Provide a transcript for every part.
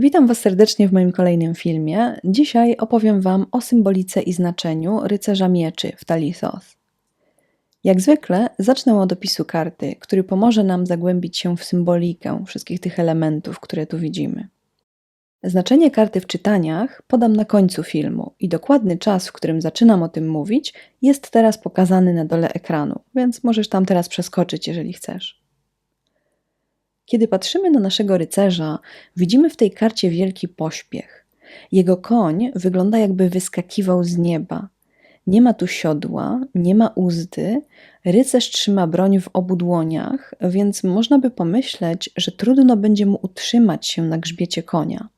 Witam Was serdecznie w moim kolejnym filmie. Dzisiaj opowiem Wam o symbolice i znaczeniu rycerza mieczy w Talisos. Jak zwykle zacznę od opisu karty, który pomoże nam zagłębić się w symbolikę wszystkich tych elementów, które tu widzimy. Znaczenie karty w czytaniach podam na końcu filmu i dokładny czas, w którym zaczynam o tym mówić, jest teraz pokazany na dole ekranu, więc możesz tam teraz przeskoczyć, jeżeli chcesz. Kiedy patrzymy na naszego rycerza, widzimy w tej karcie wielki pośpiech. Jego koń wygląda jakby wyskakiwał z nieba. Nie ma tu siodła, nie ma uzdy, rycerz trzyma broń w obu dłoniach, więc można by pomyśleć, że trudno będzie mu utrzymać się na grzbiecie konia.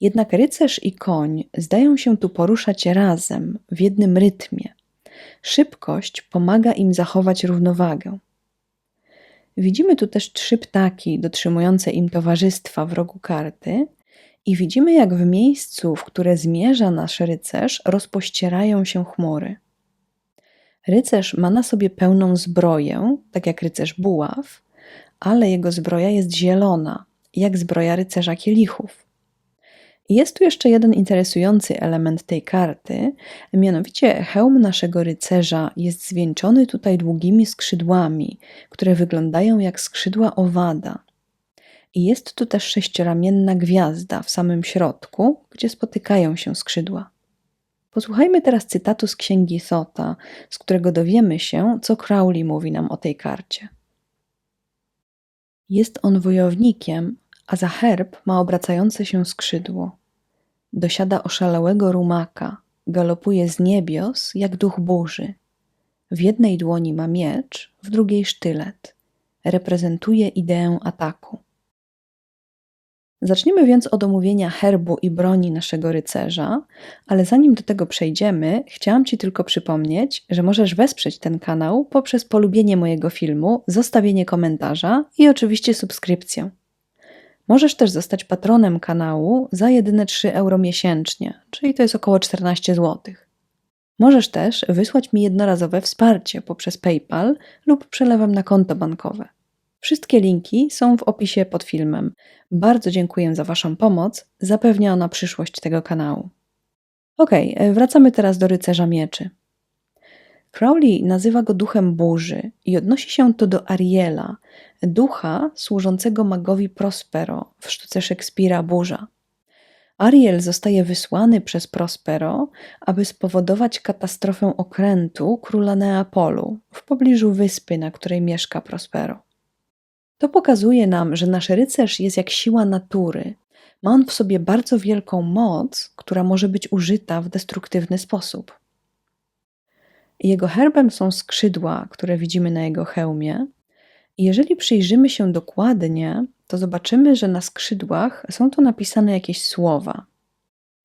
Jednak rycerz i koń zdają się tu poruszać razem, w jednym rytmie. Szybkość pomaga im zachować równowagę. Widzimy tu też trzy ptaki dotrzymujące im towarzystwa w rogu karty i widzimy, jak w miejscu, w które zmierza nasz rycerz, rozpościerają się chmury. Rycerz ma na sobie pełną zbroję, tak jak rycerz buław, ale jego zbroja jest zielona, jak zbroja rycerza kielichów. Jest tu jeszcze jeden interesujący element tej karty, mianowicie hełm naszego rycerza jest zwieńczony tutaj długimi skrzydłami, które wyglądają jak skrzydła owada. I jest tu też sześcioramienna gwiazda w samym środku, gdzie spotykają się skrzydła. Posłuchajmy teraz cytatu z księgi Sota, z którego dowiemy się, co Crowley mówi nam o tej karcie. Jest on wojownikiem, a za herb ma obracające się skrzydło. Dosiada oszalałego rumaka, galopuje z niebios jak duch burzy. W jednej dłoni ma miecz, w drugiej sztylet. Reprezentuje ideę ataku. Zaczniemy więc od omówienia herbu i broni naszego rycerza, ale zanim do tego przejdziemy, chciałam Ci tylko przypomnieć, że możesz wesprzeć ten kanał poprzez polubienie mojego filmu, zostawienie komentarza i oczywiście subskrypcję. Możesz też zostać patronem kanału za jedyne 3 euro miesięcznie, czyli to jest około 14 zł. Możesz też wysłać mi jednorazowe wsparcie poprzez PayPal lub przelewem na konto bankowe. Wszystkie linki są w opisie pod filmem. Bardzo dziękuję za Waszą pomoc, zapewnia ona przyszłość tego kanału. Ok, wracamy teraz do rycerza mieczy. Crowley nazywa go duchem burzy i odnosi się to do Ariela, ducha służącego magowi Prospero w sztuce Szekspira Burza. Ariel zostaje wysłany przez Prospero, aby spowodować katastrofę okrętu króla Neapolu w pobliżu wyspy, na której mieszka Prospero. To pokazuje nam, że nasz rycerz jest jak siła natury. Ma on w sobie bardzo wielką moc, która może być użyta w destruktywny sposób. Jego herbem są skrzydła, które widzimy na jego hełmie. I jeżeli przyjrzymy się dokładnie, to zobaczymy, że na skrzydłach są tu napisane jakieś słowa.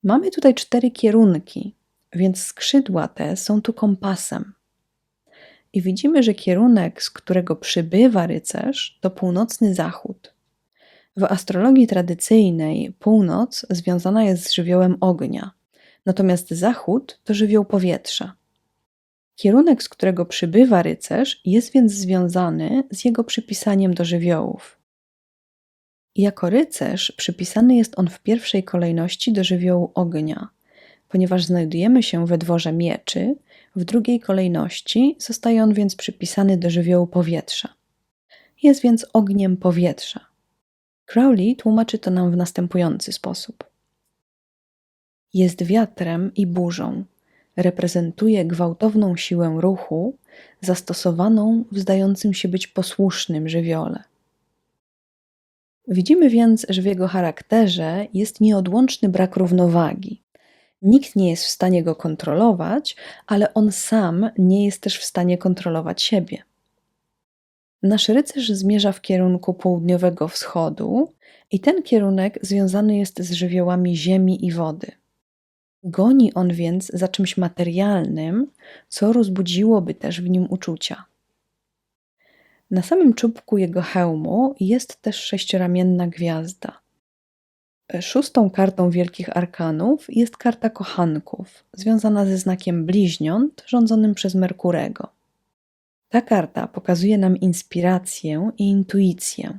Mamy tutaj cztery kierunki, więc skrzydła te są tu kompasem. I widzimy, że kierunek, z którego przybywa rycerz, to północny zachód. W astrologii tradycyjnej północ związana jest z żywiołem ognia, natomiast zachód to żywioł powietrza. Kierunek, z którego przybywa rycerz, jest więc związany z jego przypisaniem do żywiołów. Jako rycerz przypisany jest on w pierwszej kolejności do żywiołu ognia, ponieważ znajdujemy się we dworze mieczy, w drugiej kolejności zostaje on więc przypisany do żywiołu powietrza. Jest więc ogniem powietrza. Crowley tłumaczy to nam w następujący sposób. Jest wiatrem i burzą, reprezentuje gwałtowną siłę ruchu zastosowaną w zdającym się być posłusznym żywiole. Widzimy więc, że w jego charakterze jest nieodłączny brak równowagi. Nikt nie jest w stanie go kontrolować, ale on sam nie jest też w stanie kontrolować siebie. Nasz rycerz zmierza w kierunku południowego wschodu, i ten kierunek związany jest z żywiołami ziemi i wody. Goni on więc za czymś materialnym, co rozbudziłoby też w nim uczucia. Na samym czubku jego hełmu jest też sześcioramienna gwiazda. Szóstą kartą wielkich arkanów jest karta kochanków, związana ze znakiem bliźniąt rządzonym przez Merkurego. Ta karta pokazuje nam inspirację i intuicję.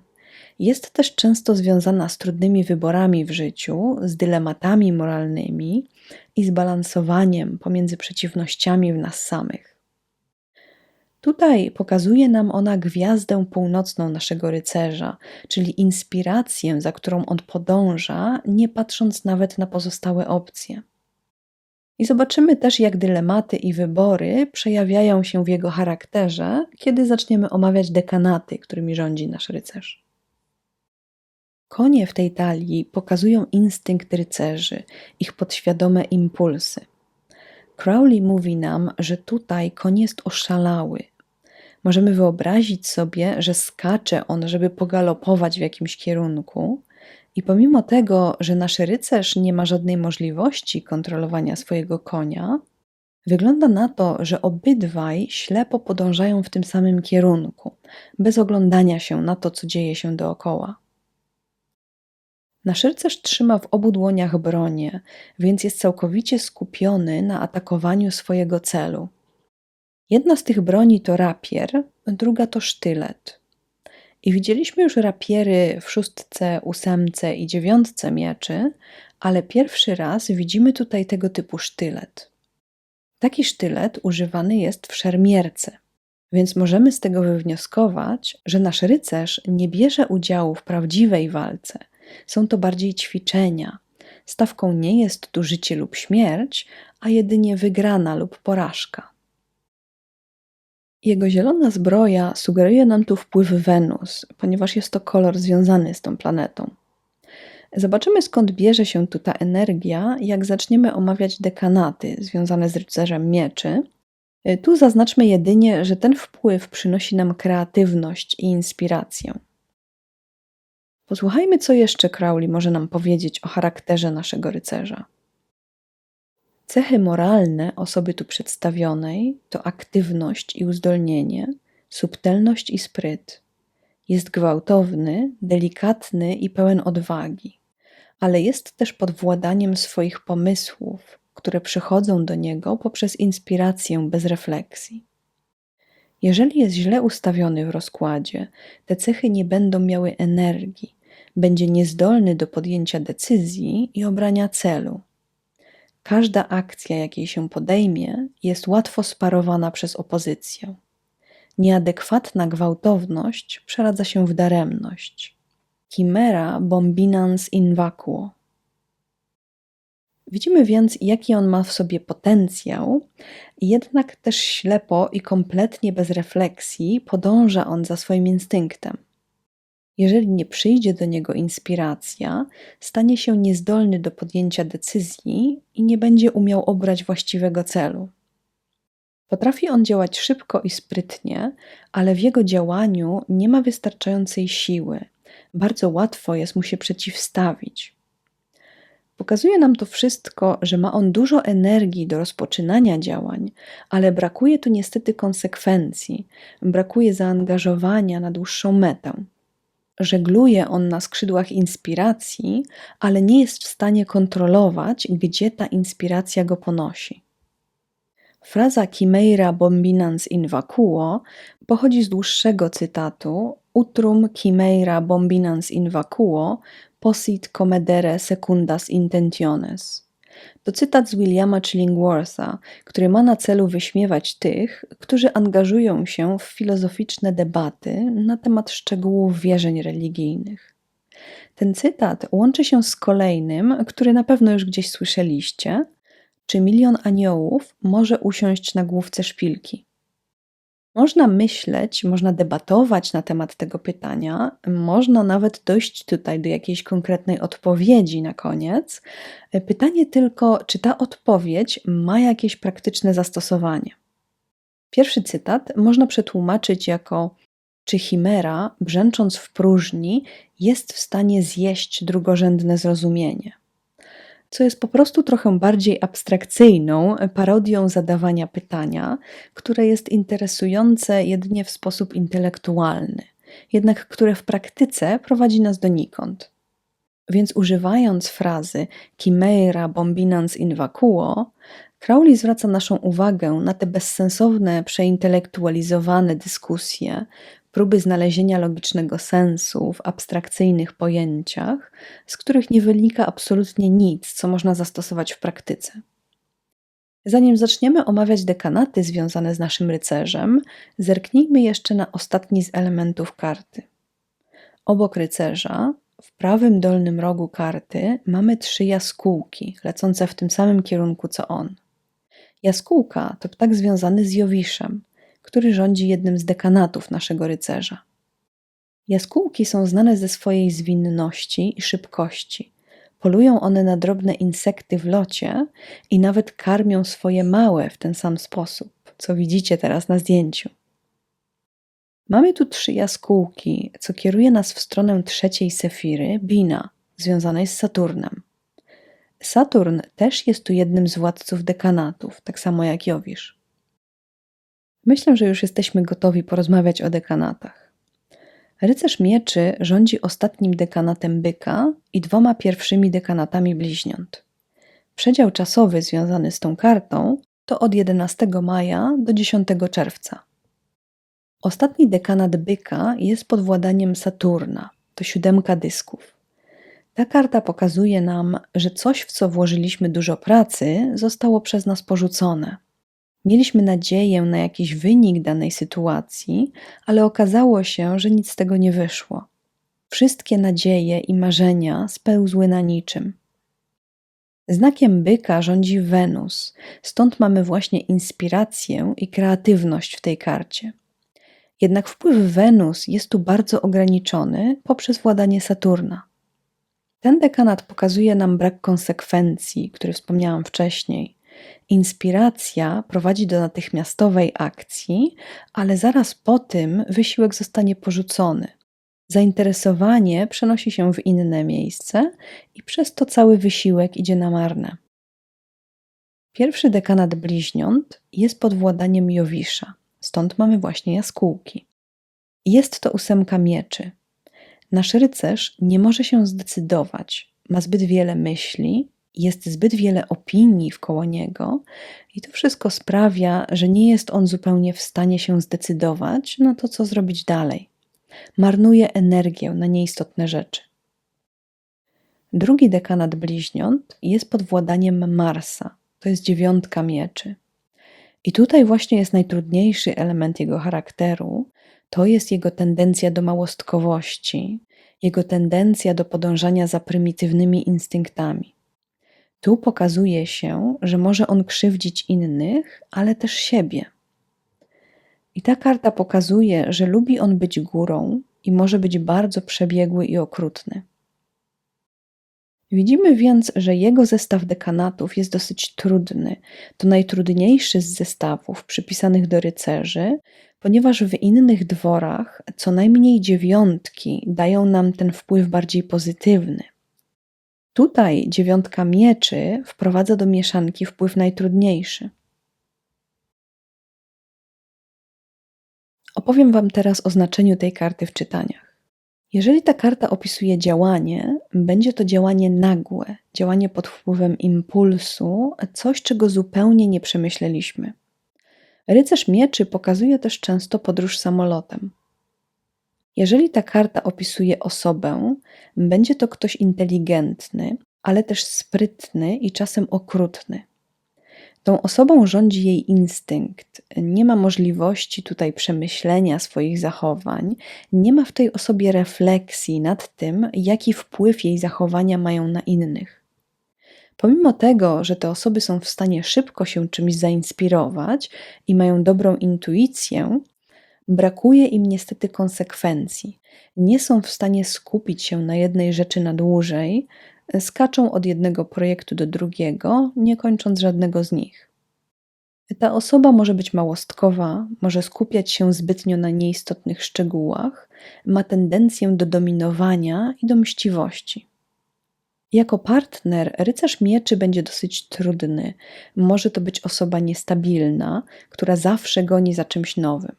Jest też często związana z trudnymi wyborami w życiu, z dylematami moralnymi i z balansowaniem pomiędzy przeciwnościami w nas samych. Tutaj pokazuje nam ona gwiazdę północną naszego rycerza, czyli inspirację, za którą on podąża, nie patrząc nawet na pozostałe opcje. I zobaczymy też, jak dylematy i wybory przejawiają się w jego charakterze, kiedy zaczniemy omawiać dekanaty, którymi rządzi nasz rycerz. Konie w tej talii pokazują instynkt rycerzy, ich podświadome impulsy. Crowley mówi nam, że tutaj koń jest oszalały. Możemy wyobrazić sobie, że skacze on, żeby pogalopować w jakimś kierunku, i pomimo tego, że nasz rycerz nie ma żadnej możliwości kontrolowania swojego konia, wygląda na to, że obydwaj ślepo podążają w tym samym kierunku, bez oglądania się na to, co dzieje się dookoła. Nasz rycerz trzyma w obu dłoniach bronię, więc jest całkowicie skupiony na atakowaniu swojego celu. Jedna z tych broni to rapier, druga to sztylet. I widzieliśmy już rapiery w szóstce, ósemce i dziewiątce mieczy, ale pierwszy raz widzimy tutaj tego typu sztylet. Taki sztylet używany jest w szermierce, więc możemy z tego wywnioskować, że nasz rycerz nie bierze udziału w prawdziwej walce. Są to bardziej ćwiczenia. Stawką nie jest tu życie lub śmierć, a jedynie wygrana lub porażka. Jego zielona zbroja sugeruje nam tu wpływ Wenus, ponieważ jest to kolor związany z tą planetą. Zobaczymy skąd bierze się tu ta energia, jak zaczniemy omawiać dekanaty związane z rycerzem mieczy. Tu zaznaczmy jedynie, że ten wpływ przynosi nam kreatywność i inspirację. Posłuchajmy, co jeszcze Crowley może nam powiedzieć o charakterze naszego rycerza. Cechy moralne osoby tu przedstawionej to aktywność i uzdolnienie, subtelność i spryt. Jest gwałtowny, delikatny i pełen odwagi, ale jest też pod władaniem swoich pomysłów, które przychodzą do niego poprzez inspirację bez refleksji. Jeżeli jest źle ustawiony w rozkładzie, te cechy nie będą miały energii, będzie niezdolny do podjęcia decyzji i obrania celu Każda akcja, jakiej się podejmie, jest łatwo sparowana przez opozycję. Nieadekwatna gwałtowność przeradza się w daremność. Chimera bombinans in vacuo. Widzimy więc, jaki on ma w sobie potencjał, jednak też ślepo i kompletnie bez refleksji podąża on za swoim instynktem. Jeżeli nie przyjdzie do niego inspiracja, stanie się niezdolny do podjęcia decyzji i nie będzie umiał obrać właściwego celu. Potrafi on działać szybko i sprytnie, ale w jego działaniu nie ma wystarczającej siły. Bardzo łatwo jest mu się przeciwstawić. Pokazuje nam to wszystko, że ma on dużo energii do rozpoczynania działań, ale brakuje tu niestety konsekwencji, brakuje zaangażowania na dłuższą metę. Żegluje on na skrzydłach inspiracji, ale nie jest w stanie kontrolować, gdzie ta inspiracja go ponosi. Fraza Chimeira bombinans in vacuo pochodzi z dłuższego cytatu Utrum chimeira bombinans in vacuo posit comedere secundas intentiones. To cytat z Williama Chillingwortha, który ma na celu wyśmiewać tych, którzy angażują się w filozoficzne debaty na temat szczegółów wierzeń religijnych. Ten cytat łączy się z kolejnym, który na pewno już gdzieś słyszeliście, czy milion aniołów może usiąść na główce szpilki. Można myśleć, można debatować na temat tego pytania, można nawet dojść tutaj do jakiejś konkretnej odpowiedzi na koniec. Pytanie tylko, czy ta odpowiedź ma jakieś praktyczne zastosowanie. Pierwszy cytat można przetłumaczyć jako: Czy chimera, brzęcząc w próżni, jest w stanie zjeść drugorzędne zrozumienie? Co jest po prostu trochę bardziej abstrakcyjną parodią zadawania pytania, które jest interesujące jedynie w sposób intelektualny, jednak które w praktyce prowadzi nas donikąd. Więc używając frazy chimera bombinans in vacuo, Crowley zwraca naszą uwagę na te bezsensowne, przeintelektualizowane dyskusje, próby znalezienia logicznego sensu w abstrakcyjnych pojęciach, z których nie wynika absolutnie nic, co można zastosować w praktyce. Zanim zaczniemy omawiać dekanaty związane z naszym rycerzem, zerknijmy jeszcze na ostatni z elementów karty. Obok rycerza, w prawym dolnym rogu karty, mamy trzy jaskółki lecące w tym samym kierunku co on. Jaskółka to ptak związany z Jowiszem, który rządzi jednym z dekanatów naszego rycerza. Jaskółki są znane ze swojej zwinności i szybkości. Polują one na drobne insekty w locie i nawet karmią swoje małe w ten sam sposób, co widzicie teraz na zdjęciu. Mamy tu trzy jaskółki, co kieruje nas w stronę trzeciej sefiry, Bina, związanej z Saturnem. Saturn też jest tu jednym z władców dekanatów, tak samo jak Jowisz. Myślę, że już jesteśmy gotowi porozmawiać o dekanatach. Rycerz mieczy rządzi ostatnim dekanatem byka i dwoma pierwszymi dekanatami bliźniąt. Przedział czasowy związany z tą kartą to od 11 maja do 10 czerwca. Ostatni dekanat byka jest pod władaniem Saturna, to siódemka dysków. Ta karta pokazuje nam, że coś, w co włożyliśmy dużo pracy, zostało przez nas porzucone. Mieliśmy nadzieję na jakiś wynik danej sytuacji, ale okazało się, że nic z tego nie wyszło. Wszystkie nadzieje i marzenia spełzły na niczym. Znakiem byka rządzi Wenus, stąd mamy właśnie inspirację i kreatywność w tej karcie. Jednak wpływ Wenus jest tu bardzo ograniczony poprzez władanie Saturna. Ten dekanat pokazuje nam brak konsekwencji, który wspomniałam wcześniej. Inspiracja prowadzi do natychmiastowej akcji, ale zaraz po tym wysiłek zostanie porzucony. Zainteresowanie przenosi się w inne miejsce i przez to cały wysiłek idzie na marne. Pierwszy dekanat bliźniąt jest pod władaniem Jowisza, stąd mamy właśnie jaskółki. Jest to ósemka mieczy. Nasz rycerz nie może się zdecydować, ma zbyt wiele myśli, jest zbyt wiele opinii wkoło niego, i to wszystko sprawia, że nie jest on zupełnie w stanie się zdecydować na to, co zrobić dalej. Marnuje energię na nieistotne rzeczy. Drugi dekanat bliźniąt jest pod władaniem Marsa, to jest dziewiątka mieczy. I tutaj właśnie jest najtrudniejszy element jego charakteru, to jest jego tendencja do małostkowości, jego tendencja do podążania za prymitywnymi instynktami. Tu pokazuje się, że może on krzywdzić innych, ale też siebie. I ta karta pokazuje, że lubi on być górą i może być bardzo przebiegły i okrutny. Widzimy więc, że jego zestaw dekanatów jest dosyć trudny. To najtrudniejszy z zestawów przypisanych do rycerzy, ponieważ w innych dworach co najmniej dziewiątki dają nam ten wpływ bardziej pozytywny. Tutaj dziewiątka mieczy wprowadza do mieszanki wpływ najtrudniejszy. Opowiem Wam teraz o znaczeniu tej karty w czytaniach. Jeżeli ta karta opisuje działanie, będzie to działanie nagłe, działanie pod wpływem impulsu, coś, czego zupełnie nie przemyśleliśmy. Rycerz mieczy pokazuje też często podróż samolotem. Jeżeli ta karta opisuje osobę, będzie to ktoś inteligentny, ale też sprytny i czasem okrutny. Tą osobą rządzi jej instynkt. Nie ma możliwości tutaj przemyślenia swoich zachowań, nie ma w tej osobie refleksji nad tym, jaki wpływ jej zachowania mają na innych. Pomimo tego, że te osoby są w stanie szybko się czymś zainspirować i mają dobrą intuicję, brakuje im niestety konsekwencji. Nie są w stanie skupić się na jednej rzeczy na dłużej, skaczą od jednego projektu do drugiego, nie kończąc żadnego z nich. Ta osoba może być małostkowa, może skupiać się zbytnio na nieistotnych szczegółach, ma tendencję do dominowania i do mściwości. Jako partner rycerz mieczy będzie dosyć trudny. Może to być osoba niestabilna, która zawsze goni za czymś nowym.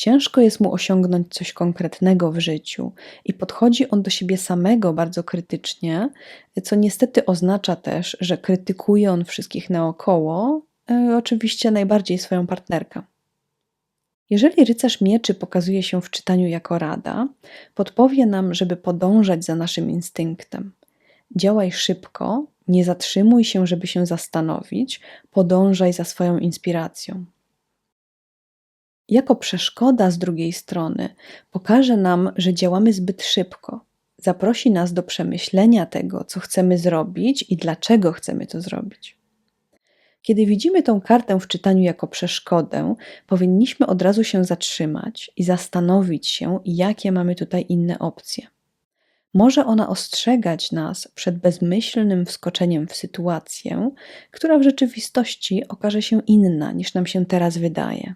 Ciężko jest mu osiągnąć coś konkretnego w życiu i podchodzi on do siebie samego bardzo krytycznie, co niestety oznacza też, że krytykuje on wszystkich naokoło, e, oczywiście najbardziej swoją partnerkę. Jeżeli rycerz mieczy pokazuje się w czytaniu jako rada, podpowie nam, żeby podążać za naszym instynktem. Działaj szybko, nie zatrzymuj się, żeby się zastanowić, podążaj za swoją inspiracją. Jako przeszkoda z drugiej strony pokaże nam, że działamy zbyt szybko. Zaprosi nas do przemyślenia tego, co chcemy zrobić i dlaczego chcemy to zrobić. Kiedy widzimy tą kartę w czytaniu jako przeszkodę, powinniśmy od razu się zatrzymać i zastanowić się, jakie mamy tutaj inne opcje. Może ona ostrzegać nas przed bezmyślnym wskoczeniem w sytuację, która w rzeczywistości okaże się inna niż nam się teraz wydaje.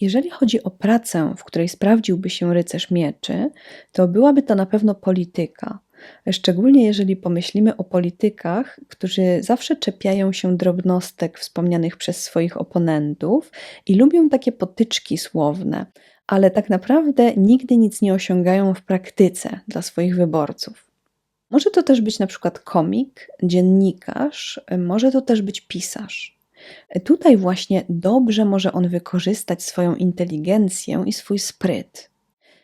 Jeżeli chodzi o pracę, w której sprawdziłby się rycerz mieczy, to byłaby to na pewno polityka. Szczególnie jeżeli pomyślimy o politykach, którzy zawsze czepiają się drobnostek wspomnianych przez swoich oponentów i lubią takie potyczki słowne, ale tak naprawdę nigdy nic nie osiągają w praktyce dla swoich wyborców. Może to też być na przykład komik, dziennikarz, może to też być pisarz. Tutaj właśnie dobrze może on wykorzystać swoją inteligencję i swój spryt.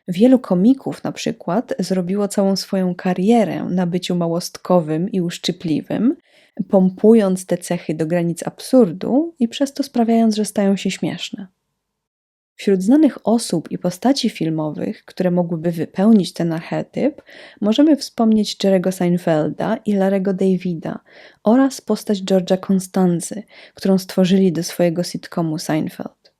Wielu komików na przykład zrobiło całą swoją karierę na byciu małostkowym i uszczypliwym, pompując te cechy do granic absurdu i przez to sprawiając, że stają się śmieszne. Wśród znanych osób i postaci filmowych, które mogłyby wypełnić ten archetyp, możemy wspomnieć Jerego Seinfelda i Larego Davida oraz postać George'a Constanzy, którą stworzyli do swojego sitcomu Seinfeld.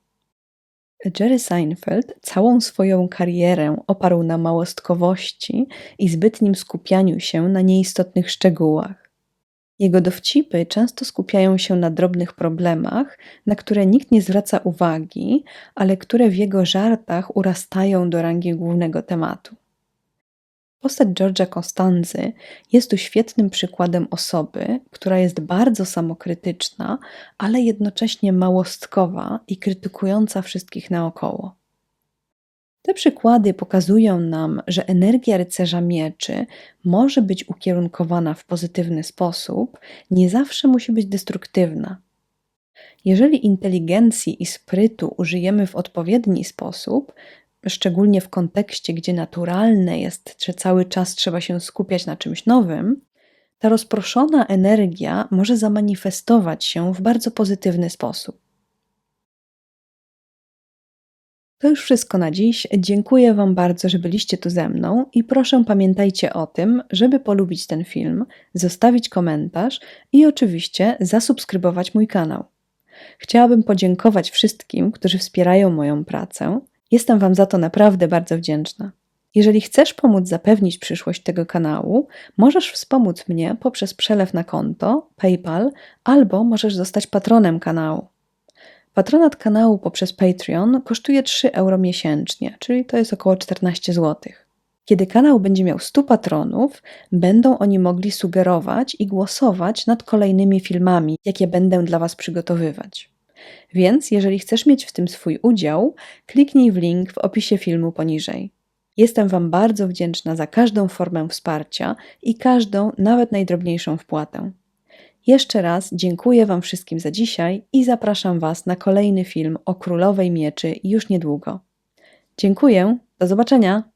Jerry Seinfeld całą swoją karierę oparł na małostkowości i zbytnim skupianiu się na nieistotnych szczegółach. Jego dowcipy często skupiają się na drobnych problemach, na które nikt nie zwraca uwagi, ale które w jego żartach urastają do rangi głównego tematu. Postać George'a Costanzy jest tu świetnym przykładem osoby, która jest bardzo samokrytyczna, ale jednocześnie małostkowa i krytykująca wszystkich naokoło. Te przykłady pokazują nam, że energia rycerza mieczy może być ukierunkowana w pozytywny sposób, nie zawsze musi być destruktywna. Jeżeli inteligencji i sprytu użyjemy w odpowiedni sposób, szczególnie w kontekście, gdzie naturalne jest, że cały czas trzeba się skupiać na czymś nowym, ta rozproszona energia może zamanifestować się w bardzo pozytywny sposób. To już wszystko na dziś. Dziękuję Wam bardzo, że byliście tu ze mną i proszę pamiętajcie o tym, żeby polubić ten film, zostawić komentarz i oczywiście zasubskrybować mój kanał. Chciałabym podziękować wszystkim, którzy wspierają moją pracę. Jestem Wam za to naprawdę bardzo wdzięczna. Jeżeli chcesz pomóc zapewnić przyszłość tego kanału, możesz wspomóc mnie poprzez przelew na konto, PayPal albo możesz zostać patronem kanału. Patronat kanału poprzez Patreon kosztuje 3 euro miesięcznie, czyli to jest około 14 zł. Kiedy kanał będzie miał 100 patronów, będą oni mogli sugerować i głosować nad kolejnymi filmami, jakie będę dla Was przygotowywać. Więc, jeżeli chcesz mieć w tym swój udział, kliknij w link w opisie filmu poniżej. Jestem Wam bardzo wdzięczna za każdą formę wsparcia i każdą, nawet najdrobniejszą wpłatę. Jeszcze raz dziękuję Wam wszystkim za dzisiaj i zapraszam Was na kolejny film o Królowej Mieczy już niedługo. Dziękuję, do zobaczenia!